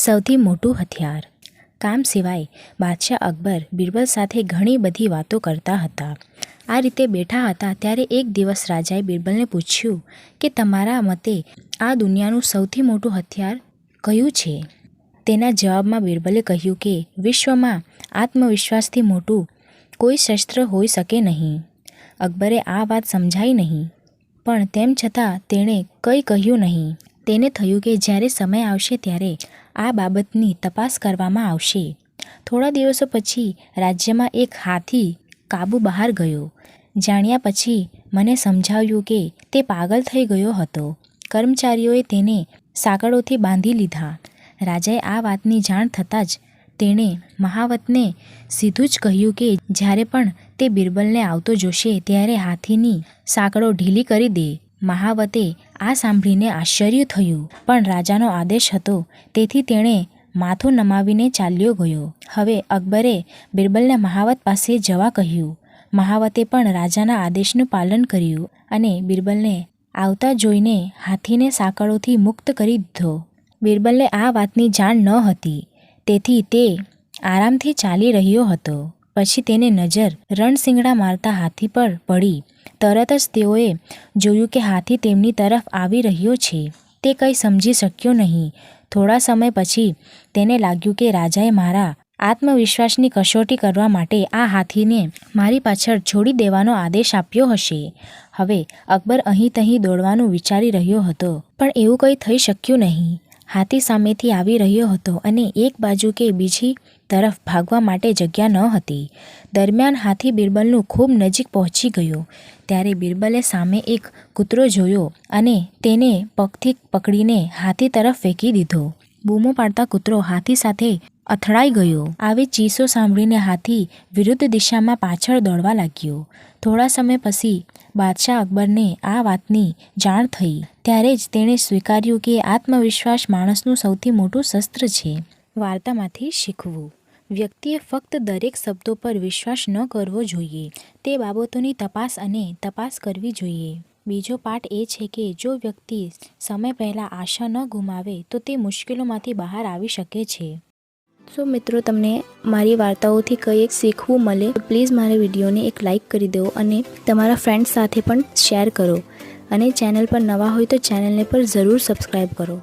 સૌથી મોટું હથિયાર. કામ સિવાય બાદશાહ અકબર, બિરબલ સાથે ઘણી બધી વાતો કરતા હતા. આ રીતે બેઠા હતા ત્યારે એક દિવસ રાજાએ બિરબલને પૂછ્યું કે, તમારા મતે આ દુનિયાનું સૌથી મોટું હથિયાર કયું છે? તેના જવાબમાં બિરબલે કહ્યું કે, વિશ્વમાં આત્મવિશ્વાસથી મોટું કોઈ શસ્ત્ર હોઈ શકે નહીં. અકબરે આ વાત સમજાઈ નહીં, પણ તેમ છતાં તેણે કંઈ કહ્યું નહીં. તેને થયું કે જ્યારે સમય આવશે ત્યારે આ બાબતની તપાસ કરવામાં આવશે. થોડા દિવસો પછી રાજ્યમાં એક હાથી કાબુ બહાર ગયો. જાણ્યા પછી મને સમજાવ્યું કે તે પાગલ થઈ ગયો હતો. કર્મચારીઓએ તેને સાંકળોથી બાંધી લીધા. રાજાએ આ વાતની જાણ થતાં જ તેણે મહાવતને સીધું જ કહ્યું કે જ્યારે પણ તે બિરબલને આવતો જોશે ત્યારે હાથીની સાંકળો ઢીલી કરી દે. મહાવતે આ સાંભળીને આશ્ચર્ય થયું. પણ રાજાનો આદેશ હતો. તેથી તેણે માથું નમાવીને ચાલ્યો ગયો. હવે અકબરે બિરબલને મહાવત પાસે જવા કહ્યું. મહાવતે પણ રાજાના આદેશનું પાલન કર્યું અને બિરબલને આવતા જોઈને હાથીને સાંકળોથી મુક્ત કરી દીધો. બિરબલને આ વાતની જાણ ન હતી. તેથી તે આરામથી ચાલી રહ્યો હતો. પછી તેને નજર રણસિંગડા મારતા હાથી પર પડી. તરત જ તેઓએ જોયું કે હાથી તેમની તરફ આવી રહ્યો છે. તે કંઈ સમજી શક્યો નહીં. થોડા સમય પછી તેને લાગ્યું કે રાજાએ મારા આત્મવિશ્વાસની કસોટી કરવા માટે આ હાથીને મારી પાછળ છોડી દેવાનો આદેશ આપ્યો હશે. હવે અકબર અહીં તહીં દોડવાનું વિચારી રહ્યો હતો. પણ એવું કંઈ થઈ શક્યું નહીં. હાથી સામેથી આવી રહ્યો હતો અને એક બાજુ કે બીજી તરફ ભાગવા માટે જગ્યા ન હતી. દરમિયાન હાથી બિરબલનું ખૂબ નજીક પહોંચી ગયો. ત્યારે બિરબલે સામે એક કૂતરો જોયો અને તેને પગથી પકડીને હાથી તરફ ફેંકી દીધો. બૂમો પાડતા કૂતરો હાથી સાથે અથડાઈ ગયો. આવી ચીસો સાંભળીને હાથી વિરુદ્ધ દિશામાં પાછળ દોડવા લાગ્યો. થોડા સમય પછી બાદશાહ અકબરને આ વાતની જાણ થઈ. ત્યારે જ તેણે સ્વીકાર્યું કે આત્મવિશ્વાસ માણસનું સૌથી મોટું શસ્ત્ર છે. વાર્તામાંથી શીખવું. વ્યક્તિએ ફક્ત દરેક શબ્દો પર વિશ્વાસ ન કરવો જોઈએ. તે બાબતોની તપાસ અને તપાસ કરવી જોઈએ. બીજો પાઠ એ છે કે જો વ્યક્તિ સમય પહેલાં આશા ન ગુમાવે તો તે મુશ્કેલોમાંથી બહાર આવી શકે છે. સો મિત્રો, તમને મારી વાર્તાઓથી કંઈ શીખવું મળે, તો પ્લીઝ મારા વિડીયોને એક લાઇક કરી દો અને તમારા ફ્રેન્ડ્સ સાથે પણ શેર કરો. અને ચેનલ પર નવા હોય તો ચેનલને પણ જરૂર સબસ્ક્રાઈબ કરો.